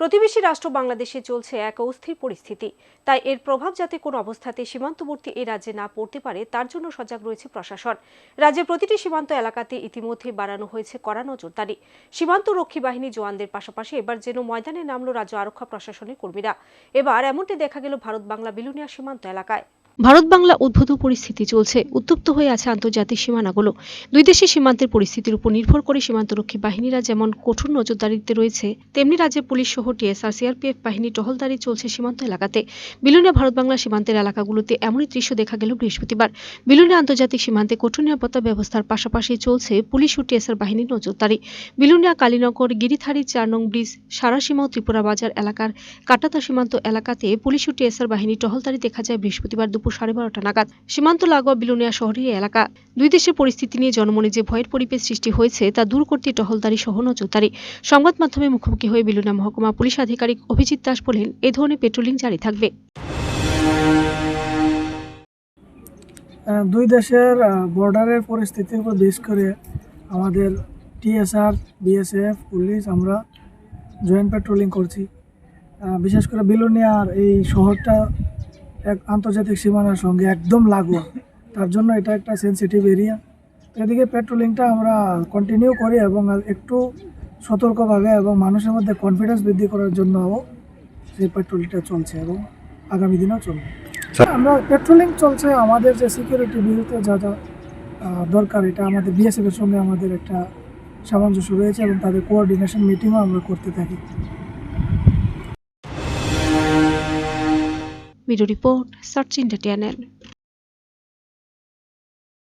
প্রতিবেশী রাষ্ট্র বাংলাদেশে চলছে এক অস্থির পরিস্থিতি। তাই এর প্রভাব যাতে কোন অবস্থাতে সীমান্তবর্তী এই রাজ্যে না পড়তে পারে, তার জন্য সজাগ রয়েছে প্রশাসন। রাজ্যের প্রতিটি সীমান্ত এলাকাতে ইতিমধ্যে বাড়ানো হয়েছে কড়া নজরদারি। সীমান্ত রক্ষী বাহিনী জওয়ানদের পাশাপাশি এবার যেন ময়দানে নামলো রাজ্য আরক্ষা প্রশাসনের কর্মীরা। এবার এমনটি দেখা গেল ভারত বাংলা বিলুনিয়া সীমান্ত এলাকায়। ভারত বাংলা উদ্ভূত পরিস্থিতি চলছে। উত্তপ্ত হয়ে আছে আন্তর্জাতিক সীমানাগুলো। দুই দেশের সীমান্তের পরিস্থিতির উপর নির্ভর করে সীমান্তরক্ষী বাহিনীরা যেমন কঠোর নজরদারিতে রয়েছে, তেমনি রাজ্যের পুলিশ সহ টিএসআর সিআরপিএফ বাহিনী টহলদারি চলছে সীমান্ত এলাকাতে। বিলুনিয়া ভারত বাংলা সীমান্তের এলাকাগুলোতে এমনই দৃশ্য দেখা গেল বৃহস্পতিবার। বিলুনিয়া আন্তর্জাতিক সীমান্তে কঠোর নিরাপত্তা ব্যবস্থার পাশাপাশি চলছে পুলিশ ও টিএসআর বাহিনীর নজরদারি। বিলুনিয়া, কালীনগর গিরিথারি চার নং ব্রিজ সারাসীমা ত্রিপুরা বাজার এলাকার কাটাতা সীমান্ত এলাকাতে পুলিশ ও টিএসআর বাহিনী টহলদারি দেখা যায় বৃহস্পতিবার দুপুর। সাড়ে বারোটা নাগাদ সীমান্ত লাগোয়া বিলুনিয়া শহরের এলাকা। দুই দেশের পরিস্থিতি নিয়ে জনমনে যে ভয়ের পরিবেশ সৃষ্টি হয়েছে, তা দূর করতে টহলদারি সহ নজরদারি। সংবাদ মাধ্যমে মুখোমুখি হয়ে বিলুনিয়া মহকুমা পুলিশ আধিকারিক অভিজিৎ দাস বলেন, এ ধরনের পেট্রোলিং জারি থাকবে। দুই দেশের বর্ডারের পরিস্থিতির উপর বেশ করে আমাদের টিএসআর, বিএসএফ, পুলিশ আমরা জয়েন্ট পেট্রোলিং করছি। বিশেষ করে বিলোনিয়ার এই শহরটা এক আন্তর্জাতিক সীমানার সঙ্গে একদম লাগোয়া। তার জন্য এটা একটা সেনসিটিভ এরিয়া এদিকে পেট্রোলিংটা আমরা কন্টিনিউ করি এবং একটু সতর্কভাবে এবং মানুষের মধ্যে কনফিডেন্স বৃদ্ধি করার জন্য সেই পেট্রোলিংটা চলছে এবং আগামী দিনেও চলবে। আমরা পেট্রোলিং চলছে, আমাদের যে সিকিউরিটি বিরুদ্ধে যা যা দরকার, এটা আমাদের বিএসএফ এর সঙ্গে আমাদের একটা সামঞ্জস্য রয়েছে এবং তাদের কোঅর্ডিনেশন মিটিংও আমরা করতে থাকি। Video report search India channel